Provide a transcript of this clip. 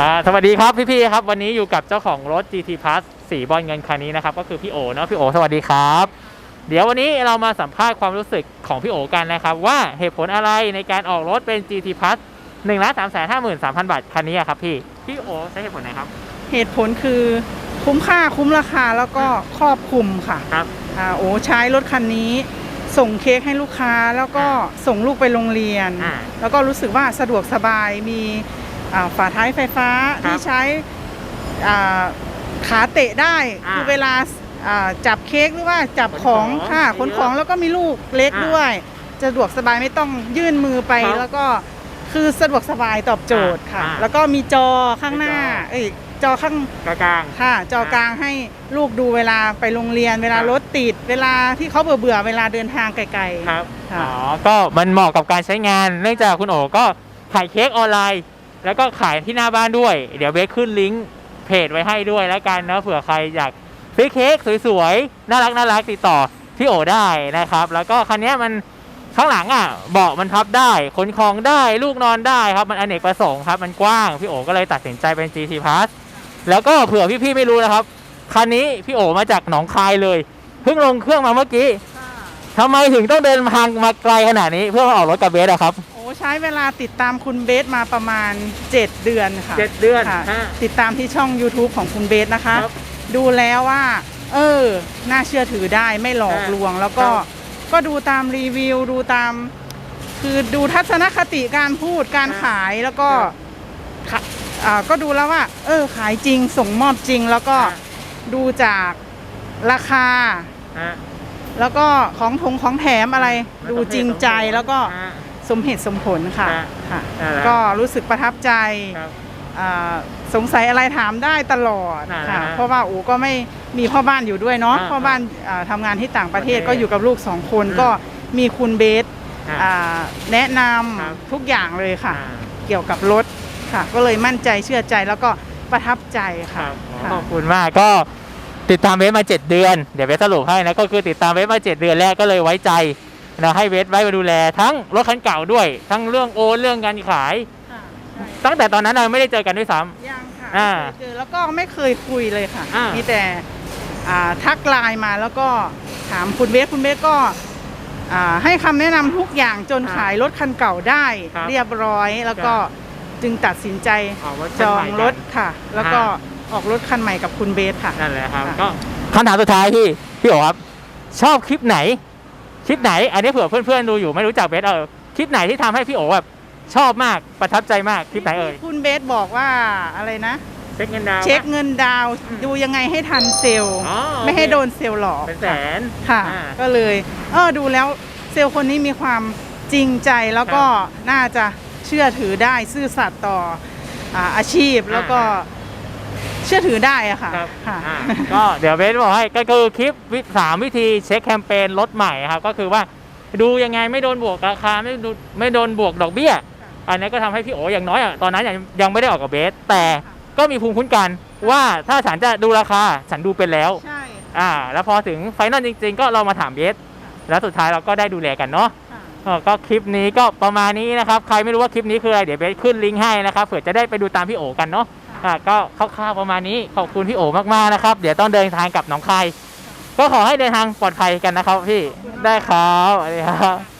อ่าสวัสดีครับพี่ๆครับวันนี้อยู่กับเจ้าของรถ GT Plus สีบอลเงินคันนี้นะครับก็คือพี่โอเนาะพี่โอสวัสดีครับ เดี๋ยววันนี้เรามาสัมภาษณ์ความรู้สึกของพี่โอกันนะครับ ว่าเหตุผลอะไรในการออกรถเป็น GT Plus 1นึ่งล้านสามแสนห้าหมื่นสามพันบาทคันนี้อะครับพี่พี่โอใช้เหตุผลไหนครับเหตุผลคือคุ้มค่าคุ้มราคาแล้วก็ครอบคลุมค่ะครับ อ่าโอ้ใช้รถคันนี้ ส่งเค้กให้ลูกค้าแล้วก็ส่งลูกไปโรงเรียน อ่า แล้วก็รู้สึกว่าสะดวกสบายมีอ่า ฝาท้ายไฟฟ้าครับที่ใช้อ่าขาเตะได้อ่าคือเวลาอ่าจับเค้กหรือว่าจับของขนของค่ะขนของเยอะแล้วก็มีลูกเล็กอ่าด้วยสะดวกสบายไม่ต้องยื่นมือไปครับแล้วก็คือสะดวกสบายตอบโจทย์ค่ะอ่าแล้วก็มีจอข้างหน้ามีจอเอ้ยจอข้างกลางค่ะ จอกลางให้ลูกดูเวลาไปโรงเรียน เวลาครับรถติด เวลาที่เขาเบื่อเบื่อๆเวลาเดินทางไกลๆครับค่ะอ๋อก็มันเหมาะกับการใช้งานเนื่องจากคุณโอก็ขายเค้กออนไลน์ แล้วก็ขายที่หน้าบ้านด้วย เดี๋ยวเบสขึ้นลิงก์เพจไว้ให้ด้วยแล้วกันนะเผื่อใครอยากซื้อเค้กสวยๆ น่ารักน่ารักติดต่อพี่โอได้นะครับ แล้วก็คันเนี้ยมันข้างหลังอะเบาะมันพับได้ขนของได้ลูกนอนได้ครับ มันอเนกประสงค์ครับ มันกว้าง พี่โอก็เลยตัดสินใจเป็น GT Plus แล้วก็เผื่อพี่ๆไม่รู้นะครับ คันนี้พี่โอมาจากหนองคายเลย เพิ่งลงเครื่องมาเมื่อกี้ทำไมถึงต้องเดินทางมาไกลขนาดนี้เพื่อมาออกรถกับเบสอะครับๆโอ้ ใช้เวลาติดตามคุณเบสมาประมาณ 7 เดือนค่ะเจ็ดเดือนค่ะฮะ ติดตามที่ช่อง YouTube ของคุณเบสนะคะ ครับดูแล้วว่า เออ น่าเชื่อถือได้ไม่หลอกอ่าลวง แล้วก็ครับ ก็ดูตามรีวิวดูตาม คือดูทัศนคติการพูดการอ่าขายแล้วก็ครับค่ะอ่าก็ดูแล้วว่า เออ ขายจริงส่งมอบจริง แล้วก็อ่าดูจากราคา ฮะ แล้วก็ของถงของแถมอะไรมันดูต้องจริงใจให้สมผลแล้วก็ฮะ สมเหตุสมผลค่ะอ่าค่ะนั่นแหละก็รู้สึกประทับใจครับอ่าสงสัยอะไรถามได้ตลอดนั่นแหละค่ะฮะเพราะว่าอูก็ไม่มีพ่อบ้านอยู่ด้วยเนาะอ่าพ่อบ้านอ่าทำงานที่ต่างประเทศประเทศก็อยู่กับลูกสองคนอืม ก็มีคุณเบสฮะ อ่าแนะนครับำทุกอย่างเลยค่ะ อ่าเกี่ยวกับรถค่ะ ก็เลยมั่นใจเชื่อใจแล้วก็ประทับใจคค่ะรับค่ะขอบคุณมากก็ติดตามเวสมา 7 เดือน เดี๋ยวเวสสรุปให้นะก็คือติดตามเวสมา 7 เดือนแรกก็เลยไว้ใจ นะให้เวสไว้มาดูแลทั้งรถคันเก่าด้วย ทั้งเรื่องโอนเรื่องการขาย ค่ะใช่ตั้งแต่ตอนนั้นเราไม่ได้เจอกันด้วยซ้ำ ยังค่ะอ่าไม่เคยเจอแล้วก็ไม่เคยคุยเลยค่ะ อ่ามีมีแต่อ่าทักไลน์มาแล้วก็ถามคุณเบสคุณเบสก็อ่าให้คำแนะนำทุกอย่างจนครับขายรถคันเก่าได้ ครับเรียบร้อยแล้วก็จึงตัดสินใจออกรถจคันอใหงม่รกัถนค่ะ แล้วก็ออกรถคันใหม่กับคุณเบสค่ะ นั่นแหละครับ ค่ะ ก็คำถามสุดท้ายพี่ พี่โอครับ ชอบคลิปไหน คลิปไหน อันนี้เผื่อเพื่อนๆดูอยู่ไม่รู้จักเบสเออคลิปไหนที่ทำให้พี่โอแบบชอบมากประทับใจมากคลิปไหนเอ่ยคุณเบสบอกว่าอะไรนะเช็คเงินดาวน์เช็คเงินดาวน์อืมดูยังไงให้ทันเซลล์อ๋อโอเคไม่ให้โดนเซลล์หลอกเป็นแสนค่ะอ่าก็เลยเออดูแล้วเซลล์คนนี้มีความจริงใจแล้วก็น่าจะเชื่อถือได้ซื่อสัตย์ต่ออ่าอาชีพแล้วก็ เชื่อถือได้อะค่ะครับค่ะ อ่าก็เดี๋ยวเบสบอกให้ก็คือคลิปวิสามวิธีเช็คแคมเปญรถใหม่ครับก็คือว่าดูยังไงไม่โดนบวกราคาไม่ดูไม่โดนบวกดอกเบี้ย อันนี้ก็ทำให้พี่โออย่างน้อยอะตอนนั้นยังยังไม่ได้ออกกับเบส แต่ก็มีภูมิคุ้นกันว่าถ้าฉันจะดูราคาฉันดูเป็นแล้ว ใช่อ่า แล้วพอถึงไฟนอลจริง ๆ ก็เรามาถามเบส แล้วสุดท้ายเราก็ได้ดูแลกันเนาะ ค่ะ เออก็คลิปนี้ก็ประมาณนี้นะครับ ใครไม่รู้ว่าคลิปนี้คืออะไร เดี๋ยวเบสขึ้นลิงก์ให้นะครับเผื่อจะได้ไปดูตามพี่โอกันเนาะ อ่าก็คร่าวๆประมาณนี้ขอบคุณพี่โอมากๆนะครับ เดี๋ยวต้องเดินทางกลับหนองคาย ก็ขอให้เดินทางปลอดภัยกันนะครับพี่ได้ครับสวัสดีครับ